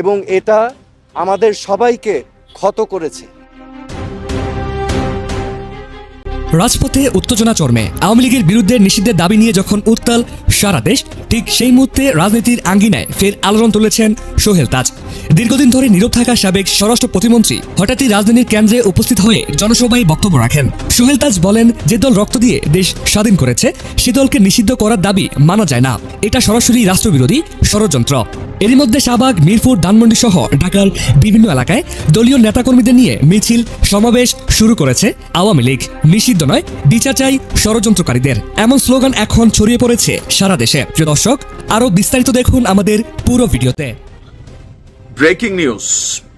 এবং এটা আমাদের সবাইকে ক্ষত করেছে। রাজপথে উত্তেজনা চর্মে। আওয়ামী লীগের বিরুদ্ধে নিষিদ্ধের দাবি নিয়ে যখন উত্তাল সারা দেশ, ঠিক সেই মুহূর্তে রাজনীতির আঙ্গিনায় ফের আলোড়ন তুলেছেন সোহেল তাজ। দীর্ঘদিন ধরে নীরব থাকা সাবেক স্বরাষ্ট্র প্রতিমন্ত্রী হঠাৎই রাজধানীর কেন্দ্রে উপস্থিত হয়ে জনসভায় বক্তব্য রাখেন। সোহেল তাজ বলেন, যে দল রক্ত দিয়ে দেশ স্বাধীন করেছে, সে দলকে নিষিদ্ধ করার দাবি মানা যায় না। এটা সরাসরি রাষ্ট্রবিরোধী ষড়যন্ত্র। এরই মধ্যে শাহবাগ, মিরপুর, ধানমন্ডি সহ ঢাকার বিভিন্ন এলাকায় দলীয় নেতাকর্মীদের নিয়ে মিছিল, সমাবেশ শুরু করেছে আওয়ামী লীগ। নিষিদ্ধ নয়, বিচার চাই ষড়যন্ত্রকারীদের। এমন স্লোগান এখন ছড়িয়ে পড়েছে সারা দেশে। দর্শক আরও বিস্তারিত দেখুন আমাদের পুরো ভিডিওতে। Breaking news.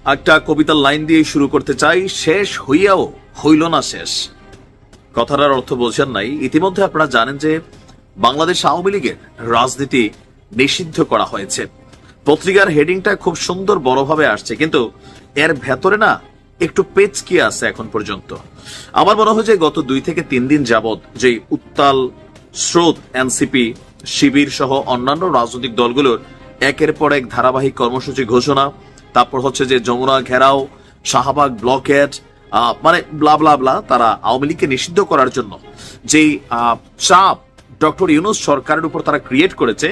একটা কবিতার লাইন দিয়ে শুরু করতে চাই, শেষ হইয়াও হইল না শেষ। কথাটার অর্থ বোঝেন নাই। ইতিমধ্যে আপনারা জানেন যে বাংলাদেশ আওয়ামী লীগের রাজনীতি নিষিদ্ধ করা হয়েছে। পত্রিকার হেডিংটা খুব সুন্দর বড়ভাবে আসছে, কিন্তু এর ভেতরে না একটু পেচকি আছে এখন পর্যন্ত। আমার মনে হয় যে গত দুই থেকে তিন দিন যাবৎ যে উত্তাল স্রোত এনসিপি, শিবির সহ অন্যান্য রাজনৈতিক দলগুলোর একের পর এক ধারাবাহিক কর্মসূচি ঘোষণা, তারপর হচ্ছে যে যমুনা ঘেরাও, শাহবাগ ব্লকেট মানে ব্লা ব্লা ব্লা তারা আওয়ামী লীগকে নিষিদ্ধ করার জন্য যেই চাপ ডক্টর ইউনুস সরকারের উপর তারা ক্রিয়েট করেছে,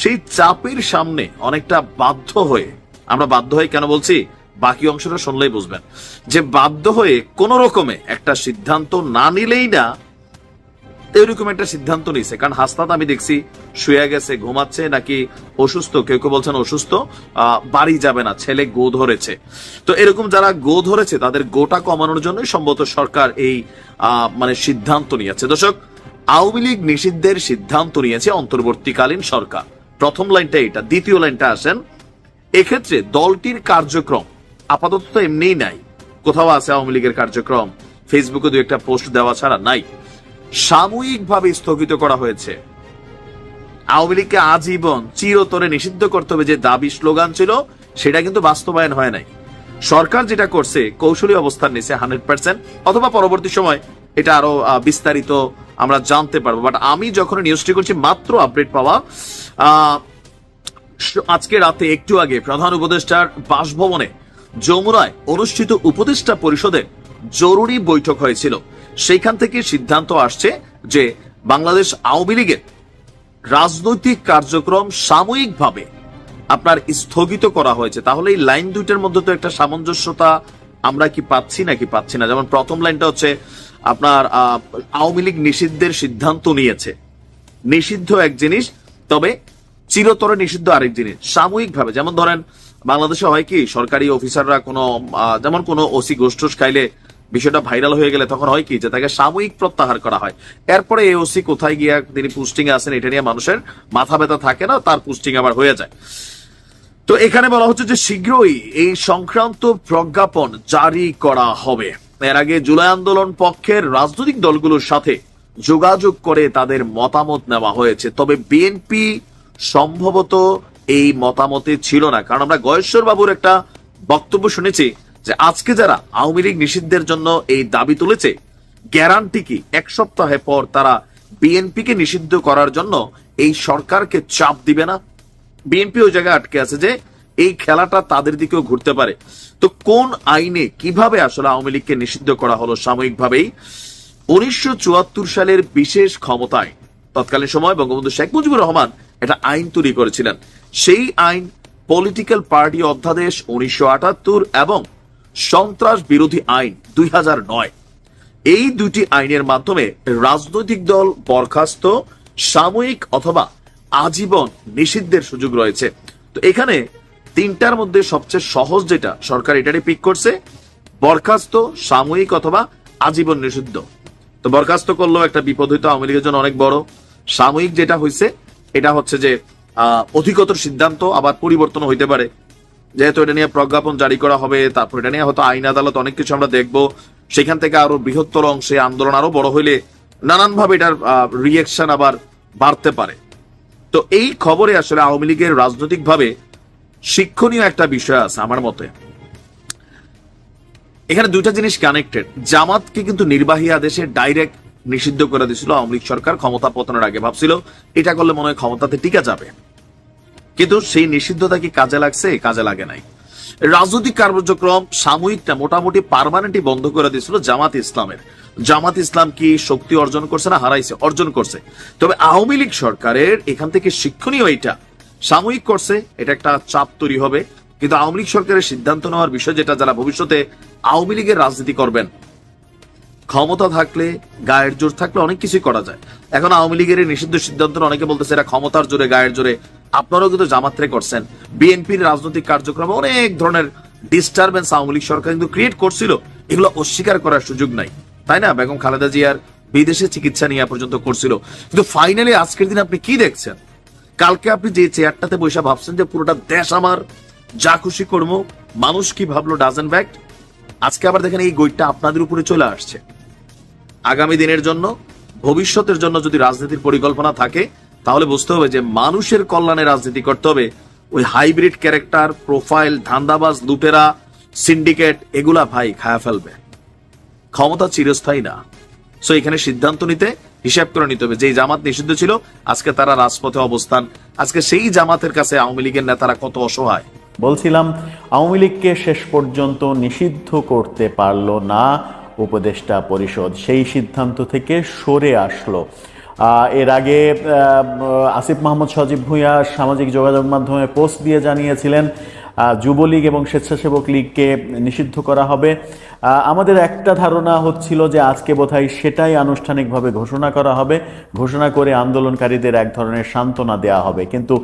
সেই চাপের সামনে অনেকটা বাধ্য হয়ে, আমরা বাধ্য হয়ে কেন বলছি? বাকি অংশটা শুনলেই বুঝবেন। যে বাধ্য হয়ে কোন রকমে একটা সিদ্ধান্ত না নিলেই না, এরকম একটা সিদ্ধান্ত নিছে কারণ হাসনাত আমি দেখছি শুয়ে গেছে, ঘুমাচ্ছে, নাকি অসুস্থ, কেউ কেউ বলছেন অসুস্থ বাড়ি যাবে না, ছেলে গো ধরেছে। তো এরকম যারা গো ধরেছে, তাদের গোটা কমানোর জন্য সম্ভবত সরকার এই মানে সিদ্ধান্ত নিয়েছে। দর্শক, আওয়ামী লীগ নিষিদ্ধের সিদ্ধান্ত নিয়েছে অন্তর্বর্তীকালীন সরকার। প্রথম লাইনটা এটা দ্বিতীয় লাইনটা আসেন। এক্ষেত্রে দলটির কার্যক্রম আপাতত তো এমনিই নাই। কোথাও আছে আওয়ামী লীগের কার্যক্রম। ফেসবুকে দু একটা পোস্ট দেওয়া ছাড়া নাই। সাময়িকভাবে স্থগিত করা হয়েছে। আওয়ামী লীগকে আজীবন চিরতরে নিষিদ্ধ করতে হবে যে দাবি, স্লোগান ছিল, সেটা কিন্তু বাস্তবায়ন হয় নাই। সরকার যেটা করছে, কৌশলী অবস্থান নিছে হান্ড্রেড পার্সেন্ট, অথবা পরবর্তী সময় এটা আরও বিস্তারিত আমরা জানতে পারব। বাট আমি যখন নিউজটি করছি, মাত্র আপডেট পাওয়া আজকে রাতে একটু আগে প্রধান উপদেষ্টার বাসভবনে যমুনায় অনুষ্ঠিত উপদেষ্টা পরিষদে জরুরি বৈঠক হয়েছিল। সেইখান থেকে সিদ্ধান্ত আসছে যে বাংলাদেশ আওয়ামী লীগের রাজনৈতিক কার্যক্রম সাময়িকভাবে আপনার স্থগিত করা হয়েছে। তাহলে এই লাইন দুইটার মধ্যে তো একটা সামঞ্জস্যতা আমরা কি পাচ্ছি নাকি পাচ্ছি না? যেমন প্রথম লাইনটা হচ্ছে, আপনার আওয়ামী লীগ নিষিদ্ধের সিদ্ধান্ত নিয়েছে। নিষিদ্ধ এক জিনিস, তবে চিরতরে নিষিদ্ধ আরেক জিনিস, সাময়িকভাবে। যেমন ধরেন বাংলাদেশে হয় কি, সরকারি অফিসাররা কোনো যেমন কোনো ওসি গোষ্ঠোস খাইলে বিষয়টা ভাইরাল হয়ে গেলে তখন হয় কি, যে তাকে সাময়িক প্রত্যাহার করা হয়। এরপরে এই ওসি কোথায় গিয়া তিনি পোস্টিং আছেন এটা নিয়ে মানুষের মাথা ব্যথা থাকে না, তার পোস্টিং আবার হয়ে যায়। তো এখানে বলা হচ্ছে যে শীঘ্রই এই সংক্রান্ত প্রজ্ঞাপন জারি করা হবে। এর আগে জুলাই আন্দোলন পক্ষের রাজনৈতিক দলগুলোর সাথে যোগাযোগ করে তাদের মতামত নেওয়া হয়েছে। তবে বিএনপি সম্ভবত এই মতামতে ছিল না। কারণ আমরা গয়েশ্বর বাবুর একটা বক্তব্য শুনেছি যে আজকে যারা আওয়ামী লীগ নিষিদ্ধের জন্য এই দাবি তুলেছে গ্যারান্টি কি? এক সপ্তাহে পর তারা বিএনপিকে নিষিদ্ধ করার জন্য এই সরকারকে চাপ দিবে না? বিএনপি ওই জায়গায় আটকে আছে যে এই খেলাটা তাদের দিকেও ঘুরতে পারে। তো কোন আইনে কীভাবে আসলে আওয়ামী লীগকে নিষিদ্ধ করা হলো সাময়িকভাবেই? উনিশশো চুয়াত্তর সালের বিশেষ ক্ষমতায় তৎকালীন সময় বঙ্গবন্ধু শেখ মুজিবুর রহমান একটা আইন তৈরি করেছিলেন। সেই আইন পলিটিক্যাল পার্টি অধ্যাদেশ উনিশশো এবং সন্ত্রাস বিরোধী আইন দুই এই দুটি আইনের মাধ্যমে রাজনৈতিক দল, বরখাস্ত, সাময়িক অথবা আজীবন নিষিদ্ধের সুযোগ রয়েছে। তো এখানে তিনটার মধ্যে সবচেয়ে সহজ যেটা, সরকার এটারই পিক করছে, বরখাস্ত, সাময়িক অথবা আজীবন নিষিদ্ধ। তো বরখাস্ত করলেও একটা বিপদ হইতো, আওয়ামী লীগের জন্য অনেক বড়। সাময়িক যেটা হয়েছে এটা হচ্ছে যে অধিকতর সিদ্ধান্ত আবার পরিবর্তন হইতে পারে। যেহেতু এটা নিয়ে প্রজ্ঞাপন জারি করা হবে, তারপর এটা নিয়ে হয়তো আইন আদালত অনেক কিছু আমরা দেখব। সেখান থেকে আরও বৃহত্তর অংশে আন্দোলন আরও বড় হইলে নানানভাবে এটার রিয়েকশন আবার বাড়তে পারে। তো এই খবরে আসলে আওয়ামী লীগের রাজনৈতিকভাবে শিক্ষণীয় একটা বিষয় আছে আমার মতে। এখানে দুইটা জিনিস কানেক্টেড জামাতকে কিন্তু নির্বাহী আদেশে ডাইরেক্ট নিষিদ্ধ করে দিয়েছিল, আওয়ামী লীগ সরকার ক্ষমতা পতনের আগে ভাবছিল, এটা করলে মনে হয় ক্ষমতাতে টিকা যাবে। কিন্তু সেই নিষিদ্ধতা কি কাজে লাগছে? কাজে লাগে নাই। রাজনৈতিক কার্যক্রম সাময়িকটা মোটামুটি পারমানেন্টই বন্ধ করে দিয়েছিল জামাত ইসলামের। জামাত ইসলাম কি শক্তি অর্জন করছে না হারাইছে? অর্জন করছে। তবে আওয়ামী লীগ সরকারের এখান থেকে শিক্ষণীয় এটা। সাময়িক করছে, এটা একটা চাপ তৈরি হবে। কিন্তু আওয়ামী লীগ সরকারের সিদ্ধান্ত নেওয়ার বিষয় যেটা যারা ভবিষ্যতে আওয়ামী লীগের রাজনীতি করবেন ক্ষমতা থাকলে, গায়ের জোর থাকলে অনেক কিছুই করা যায়। এখন আওয়ামী লীগের এই নিষিদ্ধ সিদ্ধান্ত অনেকে বলতেছে এটা ক্ষমতার জোরে, গায়ের জোরে। আপনারাও কিন্তু জামাত্রে করছেন। বিএনপির রাজনৈতিক কার্যক্রমে অনেক ধরনের ডিস্টারবেন্স আওয়ামী লীগ সরকার কিন্তু ক্রিয়েট করছিল। এগুলো অস্বীকার করার সুযোগ নাই। তাই না? বেগম খালেদা জিয়ার বিদেশে চিকিৎসা নিয়ে পর্যন্ত করছিল। কিন্তু ফাইনালি আজকের দিন আপনি কি দেখছেন? কালকে আপনি যে চেয়ারটাতে বসে ভাবছেন যে পুরোটা দেশ আমার, যা খুশি করব মানুষ কি ভাবলো ডাজেন ব্যাক আজকে আবার দেখেন এই গইটা আপনাদের উপরে চলে আসছে। আগামী দিনের জন্য, ভবিষ্যতের জন্য যদি রাজনীতির পরিকল্পনা থাকে, তাহলে বুঝতে হবে যে মানুষের কল্যাণে রাজনীতি করতে হবে। ওই হাইব্রিড ক্যারেক্টার, প্রোফাইল, ধান্দাবাজ, লুটেরা, সিন্ডিকেট, এগুলা ভাই খায়া ফেলবে। ক্ষমতা চিরস্থায়ী না। সো এখানে সিদ্ধান্ত নিতে, হিসাব করে নিতে হবে। যে জামাত নিষিদ্ধ ছিল, আজকে তারা রাজপথে অবস্থান। আজকে সেই জামাতের কাছে আওয়ামী লীগের নেতারা কত অসহায়। বলছিলাম, আওয়ামী লীগকে শেষ পর্যন্ত নিষিদ্ধ করতে পারল না। উপদেষ্টা পরিষদ সেই সিদ্ধান্ত থেকে সরে আসলো। এর আগে আসিফ মাহমুদ সজীব ভুঁইয়া সামাজিক যোগাযোগ মাধ্যমে পোস্ট দিয়ে জানিয়েছিলেন যুবলীগ এবং স্বেচ্ছাসেবক লীগকে নিষিদ্ধ করা হবে। আমাদের একটা ধারণা হচ্ছিল যে আজকে বোধহয় সেটাই আনুষ্ঠানিকভাবে ঘোষণা করা হবে। ঘোষণা করে আন্দোলনকারীদের এক ধরনের সান্ত্বনা দেওয়া হবে। কিন্তু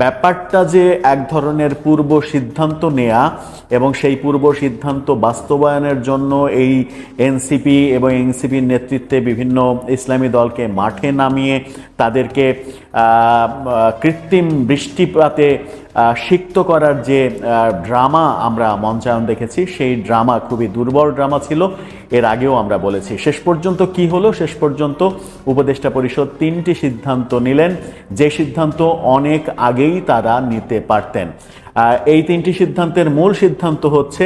ব্যাপারটা যে এক ধরনের পূর্ব সিদ্ধান্ত নেয়া এবং সেই পূর্ব সিদ্ধান্ত বাস্তবায়নের জন্য এই এনসিপি এবং এনসিপির নেতৃত্বে বিভিন্ন ইসলামী দলকে মাঠে নামিয়ে তাদেরকে কৃত্রিম বৃষ্টিপাতে সিক্ত করার যে ড্রামা আমরা মঞ্চায়ন দেখেছি, সেই ড্রামা খুবই দুর্বল ড্রামা ছিল। এর আগেও আমরা বলেছি। শেষ পর্যন্ত কি হলো? শেষ পর্যন্ত উপদেষ্টা পরিষদ তিনটি সিদ্ধান্ত নিলেন। যে সিদ্ধান্ত অনেক আগেই তারা নিতে পারতেন। এই তিনটি সিদ্ধান্তের মূল সিদ্ধান্ত হচ্ছে,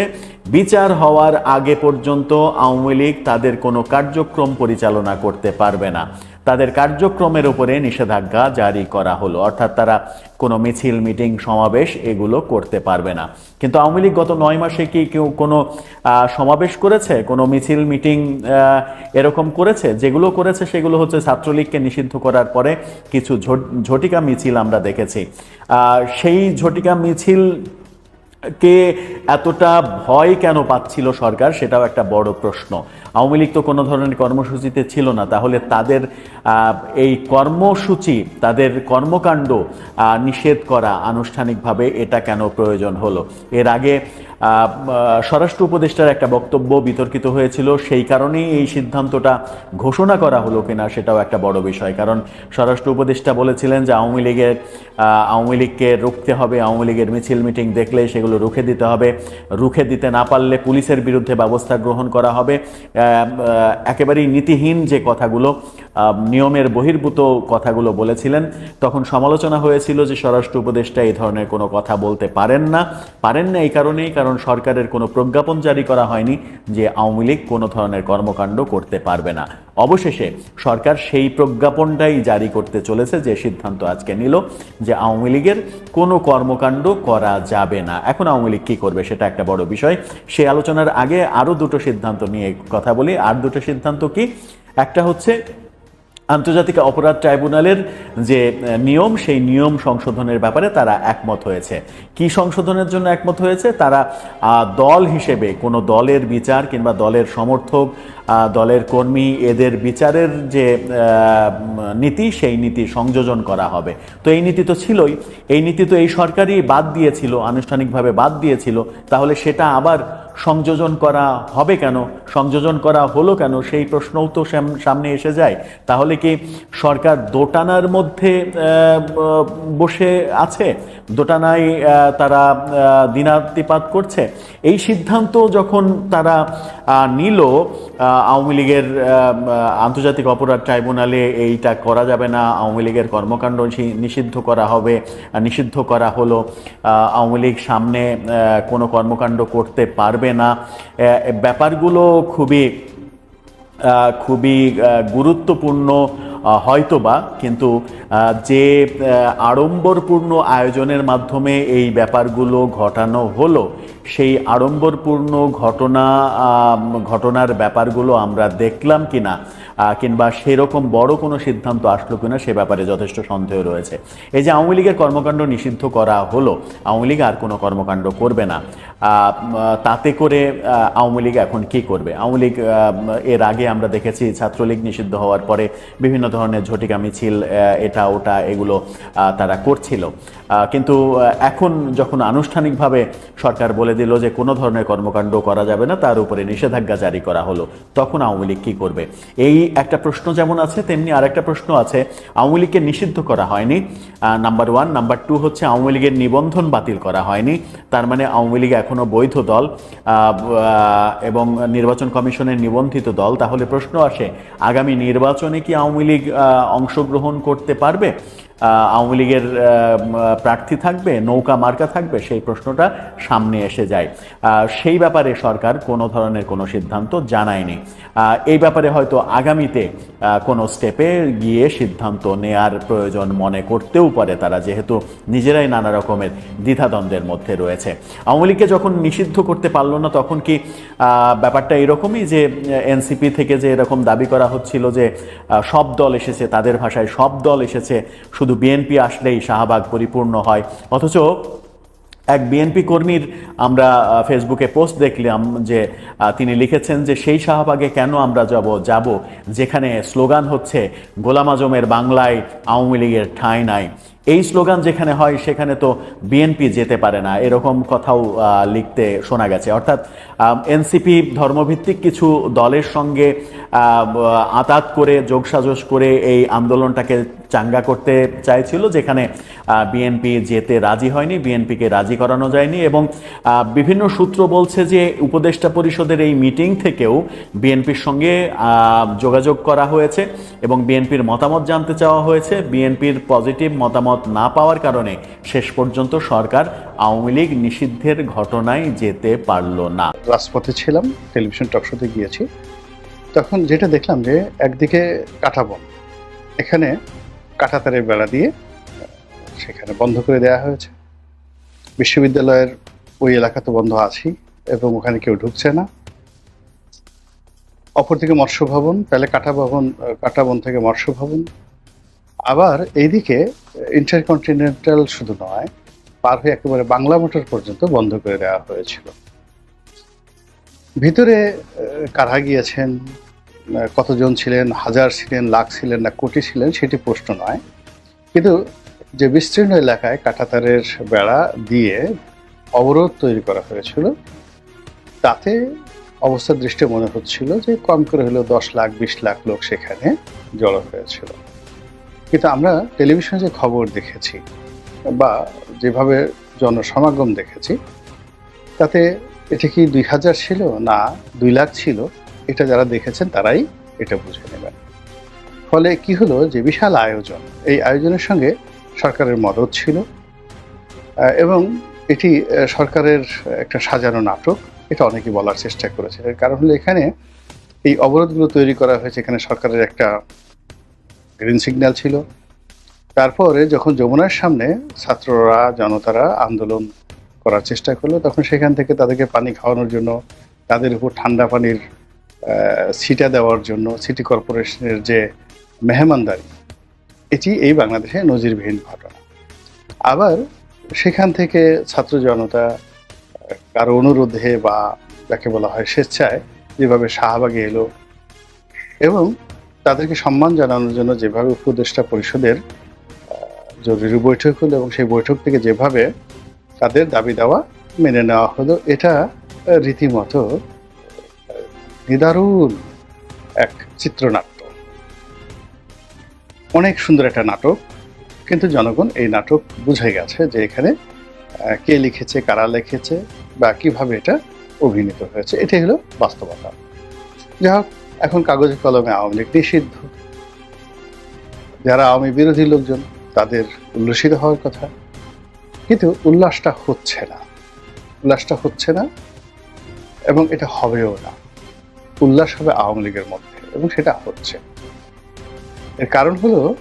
বিচার হওয়ার আগে পর্যন্ত আওয়ামী লীগ তাদের কোনো কার্যক্রম পরিচালনা করতে পারবে না। তাদের কার্যক্রমের উপরে নিষেধাজ্ঞা জারি করা হলো। অর্থাৎ তারা কোনো মিছিল, মিটিং, সমাবেশ এগুলো করতে পারবে না। কিন্তু আওয়ামী লীগ গত নয় মাসে কি কেউ কোনো সমাবেশ করেছে? কোনো মিছিল, মিটিং এরকম করেছে? যেগুলো করেছে সেগুলো হচ্ছে ছাত্রলীগকে নিষিদ্ধ করার পরে কিছু ঝট- ঝটিকা মিছিল আমরা দেখেছি। সেই ঝটিকা মিছিল কে এতটা ভয় কেন পাচ্ছিল সরকার সেটাও একটা বড় প্রশ্ন। আওয়ামী লীগ তো কোনো ধরনের কর্মসূচিতে ছিল না। তাহলে তাদের এই কর্মসূচি, তাদের কর্মকাণ্ড নিষেধ করা আনুষ্ঠানিকভাবে এটা কেন প্রয়োজন হলো? এর আগে স্বরাষ্ট্র উপদেষ্টার একটা বক্তব্য বিতর্কিত হয়েছিল। সেই কারণেই এই সিদ্ধান্তটা ঘোষণা করা হলো কিনা সেটাও একটা বড় বিষয়। কারণ স্বরাষ্ট্র উপদেষ্টা বলেছিলেন যে আওয়ামী লীগের আওয়ামী লীগকে রুখতে হবে, আওয়ামী লীগের মিছিল মিটিং দেখলে সেগুলো রুখে দিতে হবে। রুখে দিতে না পারলে পুলিশের বিরুদ্ধে ব্যবস্থা গ্রহণ করা হবে। একেবারেই নীতিহীন যে কথাগুলো নিয়মের বহির্ভূত কথাগুলো বলেছিলেন, তখন সমালোচনা হয়েছিল যে স্বরাষ্ট্র উপদেষ্টা এই ধরনের কোনো কথা বলতে পারেন না। পারেন না এই কারণেই, কারণ সরকারের কোনো প্রজ্ঞাপন জারি করা হয়নি যে আওয়ামী লীগ কোনো ধরনের কর্মকাণ্ড করতে পারবে না। অবশেষে সরকার সেই প্রজ্ঞাপনটাই জারি করতে চলেছে যে সিদ্ধান্ত আজকে নিল যে আওয়ামী লীগের কোনো কর্মকাণ্ড করা যাবে না। এখন আওয়ামী লীগ কী করবে সেটা একটা বড় বিষয়। সেই আলোচনার আগে আরও দুটো সিদ্ধান্ত নিয়ে কথা বলি, আর দুটো সিদ্ধান্ত কি? একটা হচ্ছে আন্তর্জাতিক অপরাধ ট্রাইব্যুনালের যে নিয়ম, সেই নিয়ম সংশোধনের ব্যাপারে তারা একমত হয়েছে। কি সংশোধনের জন্য একমত হয়েছে? তারা দল হিসেবে কোনো দলের বিচার কিংবা দলের সমর্থক দলের কর্মী এদের বিচারের যে নীতি, সেই নীতি সংযোজন করা হবে। তো এই নীতি তো ছিলই। এই নীতি তো এই সরকারই বাদ দিয়েছিল, আনুষ্ঠানিকভাবে বাদ দিয়েছিল। তাহলে সেটা আবার সংযোজন করা হবে কেন? সংযোজন করা হলো কেন? সেই প্রশ্নও তো সাম- সামনে এসে যায়। তাহলে কি সরকার দোটানার মধ্যে বসে আছে? দোটানায় তারা দিনাতিপাত করছে? এই সিদ্ধান্ত যখন তারা নিল আওয়ামী লীগের আন্তর্জাতিক অপরাধ ট্রাইব্যুনালে এইটা করা যাবে না, আওয়ামী লীগের কর্মকাণ্ড নিষিদ্ধ করা হবে নিষিদ্ধ করা হলো আওয়ামী লীগ সামনে কোনো কর্মকাণ্ড করতে পারবে না। ব্যাপারগুলো খুবই খুবই গুরুত্বপূর্ণ হয়তোবা কিন্তু যে আড়ম্বরপূর্ণ আয়োজনের মাধ্যমে এই ব্যাপারগুলো ঘটানো হলো সেই আড়ম্বরপূর্ণ ঘটনা ঘটনার ব্যাপারগুলো আমরা দেখলাম কিনা আহ, কিংবা সেরকম বড় কোনো সিদ্ধান্ত আসলো কিনা সে ব্যাপারে যথেষ্ট সন্দেহ রয়েছে। এই যে আওয়ামী লীগের কর্মকাণ্ড নিষিদ্ধ করা হলো আওয়ামী লীগ আর কোনো কর্মকাণ্ড করবে না। তাতে করে আওয়ামী লীগ এখন কি করবে? আওয়ামী লীগ এর আগে আমরা দেখেছি ছাত্রলীগ নিষিদ্ধ হওয়ার পরে বিভিন্ন ধরনের ঝটিকা মিছিল এটা, ওটা, এগুলো তারা করছিল। কিন্তু এখন যখন আনুষ্ঠানিকভাবে সরকার বলে দিল যে কোনো ধরনের কর্মকাণ্ড করা যাবে না, তার উপরে নিষেধাজ্ঞা জারি করা হলো, তখন আওয়ামী লীগ কী করবে? এই একটা প্রশ্ন যেমন আছে, তেমনি আরেকটা প্রশ্ন আছে, আওয়ামী লীগকে নিষিদ্ধ করা হয়নি। নাম্বার ওয়ান নাম্বার টু হচ্ছে আওয়ামী লীগের নিবন্ধন বাতিল করা হয়নি। তার মানে আওয়ামী লীগ এখনও বৈধ দল এবং নির্বাচন কমিশনের নিবন্ধিত দল, তাহলে প্রশ্ন আসে, আগামী নির্বাচনে কি আওয়ামী লীগ অংশগ্রহণ করতে পারবে? আওয়ামী লীগের প্রার্থী থাকবে, নৌকা মার্কা থাকবে, সেই প্রশ্নটা সামনে এসে যায়। সেই ব্যাপারে সরকার কোনো ধরনের কোনো সিদ্ধান্ত জানায়নি। এই ব্যাপারে হয়তো আগামীতে কোনো স্টেপে গিয়ে সিদ্ধান্ত নেয়ার প্রয়োজন মনে করতেও পারে তারা, যেহেতু নিজেরাই নানা রকমের দ্বিধাদ্বন্দ্বের মধ্যে রয়েছে। আওয়ামী লীগকে যখন নিষিদ্ধ করতে পারল না, তখন কি ব্যাপারটা এরকমই যে, এনসিপি থেকে যে এরকম দাবি করা হচ্ছিল যে সব দল এসেছে, তাদের ভাষায় সব দল এসেছে শুধু বিএনপি আসলেই শাহবাগ পরিপূর্ণ হয়। অথচ এক বিএনপি কর্মীর আমরা ফেসবুকে পোস্ট দেখলাম যে তিনি লিখেছেন যে, সেই শাহবাগে কেন আমরা যাব যাব যেখানে স্লোগান হচ্ছে, গোলাম আজমের বাংলায় আওয়ামী লীগের ঠাঁই নাই। এই স্লোগান যেখানে হয়, সেখানে তো বিএনপি যেতে পারে না। এরকম কথাও লিখতে শোনা গেছে। অর্থাৎ এনসিপি ধর্মভিত্তিক কিছু দলের সঙ্গে আতাত করে, যোগসাজশ করে এই আন্দোলনটাকে চাঙ্গা করতে চাইছিল, যেখানে বিএনপি যেতে রাজি হয়নি, বিএনপিকে রাজি করানো যায়নি এবং বিভিন্ন সূত্র বলছে যে উপদেষ্টা পরিষদের এই মিটিং থেকেও বিএনপির সঙ্গে যোগাযোগ করা হয়েছে এবং বিএনপির মতামত জানতে চাওয়া হয়েছে। বিএনপির পজিটিভ মতামত না পাওয়ার কারণে শেষ পর্যন্ত সরকার আওয়ামী লীগ নিষিদ্ধের ঘটনায় যেতে পারল না। রাজপথে ছিলাম, টেলিভিশন টকশোতে গিয়েছি। তখন যেটা দেখলাম যে একদিকে কাঁটাবন এখানে কাঁটাতারের বেড়া দিয়ে সেখানে বন্ধ করে দেওয়া হয়েছে। বিশ্ববিদ্যালয়ের ওই এলাকা তো বন্ধ আছেই এবং ওখানে কেউ ঢুকছে না। অপরদিকে মৎস্য ভবন তাহলে কাটা ভবন, কাটা বন থেকে মৎস্য ভবন আবার এইদিকে ইন্টারকন্টিনেন্টাল শুধু নয়, পার হয়ে একেবারে বাংলা মোটর পর্যন্ত বন্ধ করে দেওয়া হয়েছিল। ভিতরে কারা গিয়েছেন? কতজন ছিলেন, হাজার ছিলেন, লাখ ছিলেন না কোটি ছিলেন, সেটি প্রশ্ন নয়। কিন্তু যে বিস্তীর্ণ এলাকায় কাঁটাতারের বেড়া দিয়ে অবরোধ তৈরি করা হয়েছিল, তাতে অবস্থার দৃষ্টি মনে হচ্ছিল যে কম করে হলেও দশ লাখ, বিশ লাখ লোক সেখানে জড়ো হয়েছিল। কিন্তু আমরা টেলিভিশনে যে খবর দেখেছি বা যেভাবে জনসমাগম দেখেছি, তাতে এটা কি দুই হাজার ছিল? না, দুই লাখ ছিল। এটা যারা দেখেছেন, তারাই এটা বুঝে নেবেন। ফলে কি হলো যে বিশাল আয়োজন। এই আয়োজনের সঙ্গে সরকারের মদত ছিল এবং এটি সরকারের একটা সাজানো নাটক, এটা অনেকে বলার চেষ্টা করেছে এর কারণ হলো এখানে এই অবরোধগুলো তৈরি করা হয়েছে, এখানে সরকারের একটা গ্রিন সিগন্যাল ছিল। তারপরে যখন যমুনার সামনে ছাত্ররা, জনতারা আন্দোলন করার চেষ্টা করল, তখন সেখান থেকে তাদেরকে পানি খাওয়ানোর জন্য, তাদের উপর ঠান্ডা পানির ছিটা দেওয়ার জন্য, সিটি কর্পোরেশনের যে মেহমানদারি, এটি এই বাংলাদেশে নজিরবিহীন ঘটনা। আবার সেখান থেকে ছাত্র জনতা, কারও অনুরোধে বা যাকে বলা হয় স্বেচ্ছায় যেভাবে শাহবাগে এলো এবং তাদেরকে সম্মান জানানোর জন্য যেভাবে উপদেষ্টা পরিষদের জরুরি বৈঠক হলো এবং সেই বৈঠক থেকে যেভাবে তাদের দাবি দেওয়া মেনে নেওয়া হলো, এটা রীতিমতো নিদারুণ এক চিত্রনাট্য। অনেক সুন্দর একটা নাটক, কিন্তু জনগণ এই নাটক বুঝে গেছে যে এখানে কে লিখেছে, কারা লিখেছে বা কীভাবে এটা অভিনীত হয়েছে। এটাই হলো বাস্তবতা। হোক, এখন কাগজে কলমে আওয়ামী লীগ নিষিদ্ধ। যারা আওয়ামী বিরোধী লোকজন, তাদের উল্লসিত হওয়ার কথা। কিন্তু উল্লাসটা হচ্ছে না। উল্লাসটা হচ্ছে না এবং এটা হবেও না। উল্লাস হবে আওয়ামী লীগের মধ্যে, এবং সেটা হচ্ছে। এর কারণ হলো,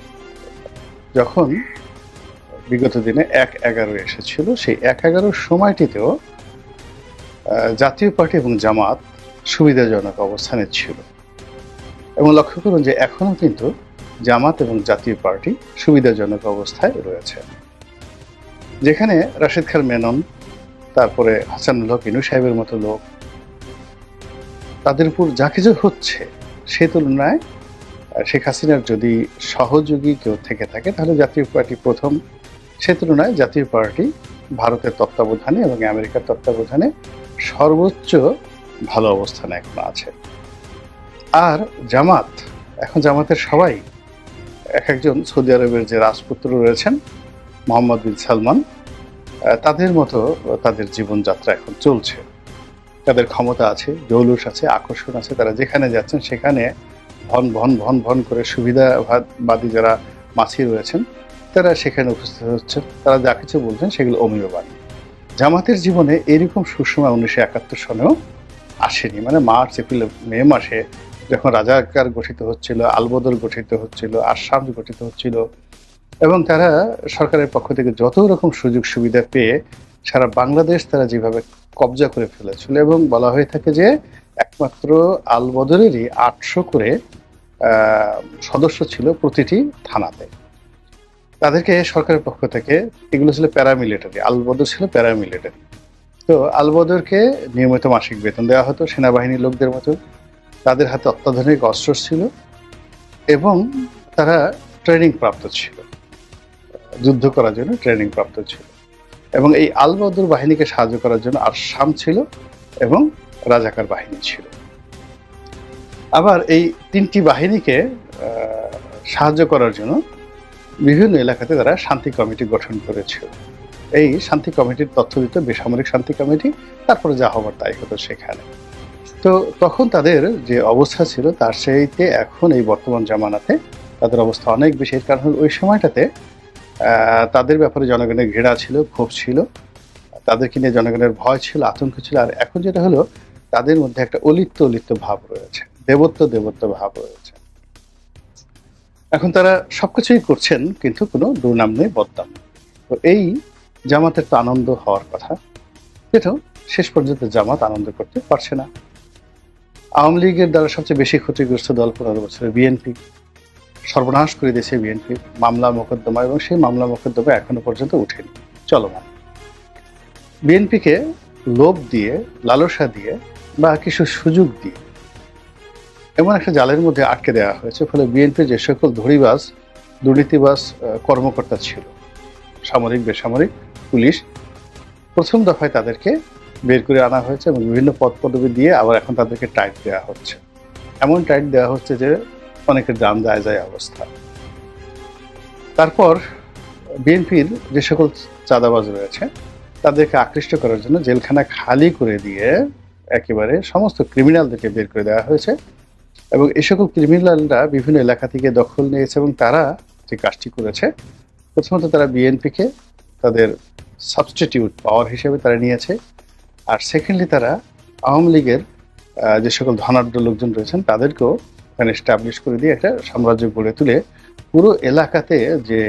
যখন বিগত দিনে এক এগারো এসেছিল, সেই এক এগারোর সময়টিতেও জাতীয় পার্টি এবং জামাত সুবিধাজনক অবস্থানে ছিল। এবং লক্ষ্য করুন যে এখনও কিন্তু জামাত এবং জাতীয় পার্টি সুবিধাজনক অবস্থায় রয়েছে। যেখানে রাশেদ খান মেনন, তারপরে হাসানুল হক, ইনু সাহেবের মতো লোক তাদের উপর যা কিছু হচ্ছে, সে তুলনায় শেখ হাসিনার যদি সহযোগী কেউ থেকে থাকে, তাহলে জাতীয় পার্টি প্রথম। সে তুলনায় জাতীয় পার্টি ভারতের তত্ত্বাবধানে এবং আমেরিকার তত্ত্বাবধানে সর্বোচ্চ ভালো অবস্থানে এখন আছে। আর জামাত, এখন জামাতের সবাই, এক একজন সৌদি আরবের যে রাজপুত্র রয়েছেন, মোহাম্মদ বিন সালমান তাদের মতো তাদের জীবনযাত্রা এখন চলছে। তাদের ক্ষমতা আছে, জৌলুস আছে, আকর্ষণ আছে, তারা যেখানে যাচ্ছেন সেখানে ভন ভন ভন ভন করে সুবিধাবাদী যারা মাছি রয়েছেন, তারা সেখানে উপস্থিত হচ্ছেন। তারা যা কিছু বলছেন সেগুলো অমীয় বাণী জামাতের জীবনে এরকম সুষমা উনিশশো একাত্তর সনেও আসেনি। মানে মার্চ, এপ্রিল, মে মাসে যখন রাজাকার গঠিত হচ্ছিল, আলবদর গঠিত হচ্ছিল, আসাম গঠিত হচ্ছিল, এবং তারা সরকারের পক্ষ থেকে যত রকম সুযোগ সুবিধা পেয়ে সারা বাংলাদেশ তারা যেভাবে কবজা করে ফেলেছিল এবং বলা হয়ে থাকে যে একমাত্র আলবদরেরই আটশো করে সদস্য ছিল প্রতিটি থানাতে। তাদেরকে সরকারের পক্ষ থেকে, এগুলো ছিল প্যারামিলিটারি, আলবদর ছিল প্যারামিলিটারি। তো আলবদরকে নিয়মিত মাসিক বেতন দেওয়া হতো, সেনাবাহিনীর লোকদের মতো। তাদের হাতে অত্যাধুনিক অস্ত্র ছিল এবং তারা ট্রেনিং প্রাপ্ত ছিল। যুদ্ধ করার জন্য ট্রেনিং প্রাপ্ত ছিল। এবং এই আলবদর বাহিনীকে সাহায্য করার জন্য আসাম ছিল এবং রাজাকার বাহিনী ছিল। আবার এই তিনটি বাহিনীকে সাহায্য করার জন্য বিভিন্ন এলাকাতে তারা শান্তি কমিটি গঠন করেছিল। এই শান্তি কমিটির তথ্য দিত বেসামরিক শান্তি কমিটি, তারপরে যা হবার তাই হতো সেখানে। তো তখন তাদের যে অবস্থা ছিল, তার সেইতে এখন এই বর্তমান জামানাতে তাদের অবস্থা অনেক বেশি। কারণ ওই সময়টাতে তাদের ব্যাপারে জনগণের ঘৃণা ছিল, ক্ষোভ ছিল। তাদেরকে নিয়ে জনগণের ভয় ছিল, আতঙ্ক ছিল। আর এখন যেটা হলো, তাদের মধ্যে একটা অলিপ্ত অলিপ্ত ভাব রয়েছে দেবত্ব দেবত্ব ভাব রয়েছে। এখন তারা সবকিছুই করছেন, কিন্তু কোনো দুর্নাম নেই, বদনাম তো এই জামাতের তো আনন্দ হওয়ার কথা। যেটাও শেষ পর্যন্ত জামাত আনন্দ করতে পারছে না। আওয়ামী লীগের দ্বারা সবচেয়ে বেশি ক্ষতিগ্রস্ত দল পনেরো বছরের বিএনপি। সর্বনাশ করে দিয়েছে বিএনপি মামলা মোকদ্দমা এবং সেই মামলা মোকদ্দমা এখনও পর্যন্ত উঠেনি। চলমান বিএনপিকে লোভ দিয়ে, লালসা দিয়ে বা কিছু সুযোগ দিয়ে এমন একটা জালের মধ্যে আটকে দেওয়া হয়েছে, ফলে বিএনপির যে সকল ধরিবাজ দুর্নীতিবাস কর্মকর্তা ছিল, সামরিক, বেসামরিক, পুলিশ, প্রথম দফায় তাদেরকে বের করে আনা হয়েছে এবং বিভিন্ন পদ পদবি দিয়ে আবার এখন তাদেরকে টাইট দেওয়া হচ্ছে। এমন টাইট দেওয়া হচ্ছে যে অনেকের দাম যায় যায় অবস্থা। তারপর বিএনপির যে সকল চাঁদাবাজ রয়েছে, তাদেরকে আকৃষ্ট করার জন্য জেলখানা খালি করে দিয়ে একেবারে সমস্ত ক্রিমিনালদেরকে বের করে দেওয়া হয়েছে এবং এই সকল ক্রিমিনালরা বিভিন্ন এলাকা থেকে দখল নিয়েছে এবং তারা যে কাজটি করেছে, প্রথমত তারা বিএনপিকে তাদের সাবস্টিটিউট পাওয়ার হিসেবে তারা নিয়েছে আর সেকেন্ডলি তারা আওয়ামী লীগের যে সকল ধনাঢ্য লোকজন রয়েছেন, তাদেরকেও এখানে স্টাবলিশ করে দিয়ে একটা সাম্রাজ্য গড়ে তুলে পুরো এলাকাতে যে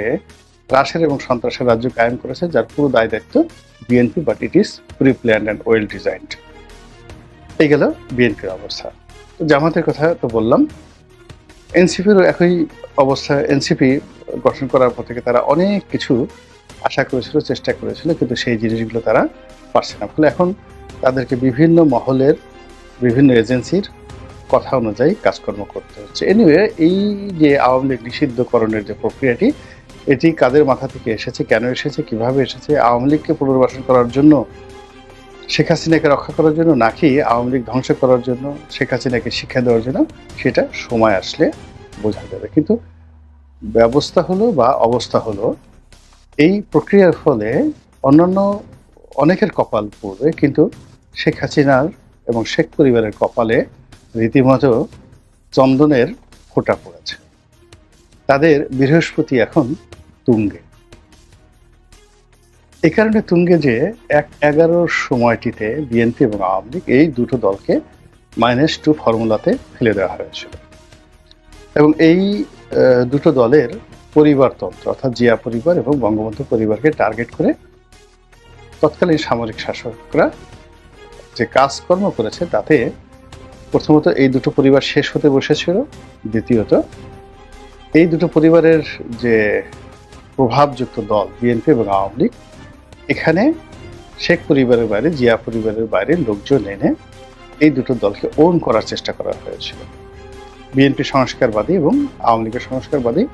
রাশের এবং সন্ত্রাসের রাজ্য কায়েম করেছে, যার পুরো দায় দায়িত্ব BNP but it is pre planned and well designed এই গেল বিএনপির অবস্থা। তো জামাতের কথা তো বললাম। এনসিপিরও একই অবস্থা এনসিপি গঠন করার পর থেকে তারা অনেক কিছু আশা করেছিল, চেষ্টা করেছিল, কিন্তু সেই জিনিসগুলো তারা পারছে না। ফলে এখন তাদেরকে বিভিন্ন মহলের, বিভিন্ন এজেন্সির কথা অনুযায়ী কাজকর্ম করতে হচ্ছে। এনিওয়ে এই যে আওয়ামী লীগ নিষিদ্ধকরণের যে প্রক্রিয়াটি, এটি কাদের মাথা থেকে এসেছে, কেন এসেছে, কীভাবে এসেছে, আওয়ামী লীগকে পুনর্বাসন করার জন্য, শেখ হাসিনাকে রক্ষা করার জন্য, নাকি আওয়ামী লীগ ধ্বংস করার জন্য, শেখ হাসিনাকে শিক্ষা দেওয়ার জন্য, সেটা সময় আসলে বোঝা যাবে। কিন্তু ব্যবস্থা হলো বা অবস্থা হলো, এই প্রক্রিয়ার ফলে অন্যান্য অনেকের কপাল পড়বে, কিন্তু শেখ হাসিনার এবং শেখ পরিবারের কপালে রীতিমতো চন্দনের ফোঁটা পড়েছে। তাদের বৃহস্পতি এখন তুঙ্গে। এই কারণে তুঙ্গে যে এক এগারোর সময়টিতে বিএনপি এবং আওয়ামী লীগ এই দুটো দলকে মাইনাস টু ফর্মুলাতে ফেলে দেওয়া হয়েছিল। এবং এই দুটো দলের পরিবারতন্ত্র অর্থাৎ জিয়া পরিবার এবং বঙ্গবন্ধু পরিবারকে টার্গেট করে তৎকালীন সামরিক শাসকরা যে কাজকর্ম করেছে তাতে প্রথমত এই দুটো পরিবার শেষ হতে বসেছিল, দ্বিতীয়ত এই দুটো পরিবারের যে প্রভাবযুক্ত দল, বিএনপি এবং আওয়ামী লীগ, এখানে শেখ পরিবারের বাইরে, জিয়া পরিবারের বাইরে লোকজন এনে এই দুটো দলকে ওন করার চেষ্টা করা হয়েছিল। বিএনপি সংস্কারবাদী এবং আওয়ামী লীগের সংস্কারবাদী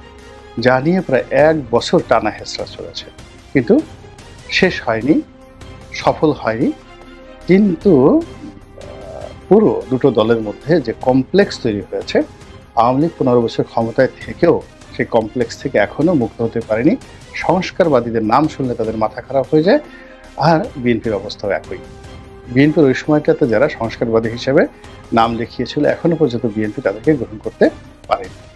যা নিয়ে প্রায় এক বছর টানা হেসরা চলেছে। কিন্তু শেষ হয়নি, সফল হয়নি, কিন্তু পুরো দুটো দলের মধ্যে যে কমপ্লেক্স তৈরি হয়েছে, আওয়ামী লীগ পনেরো বছর ক্ষমতায় থেকেও সেই কমপ্লেক্স থেকে এখনও মুক্ত হতে পারেনি। সংস্কারবাদীদের নাম শুনলে তাদের মাথা খারাপ হয়ে যায় আর বিএনপির অবস্থাও একই। বিএনপির ওই সময়টাতে যারা সংস্কারবাদী হিসেবে নাম লিখিয়েছিল এখনও পর্যন্ত বিএনপি তাদেরকে গ্রহণ করতে পারেনি।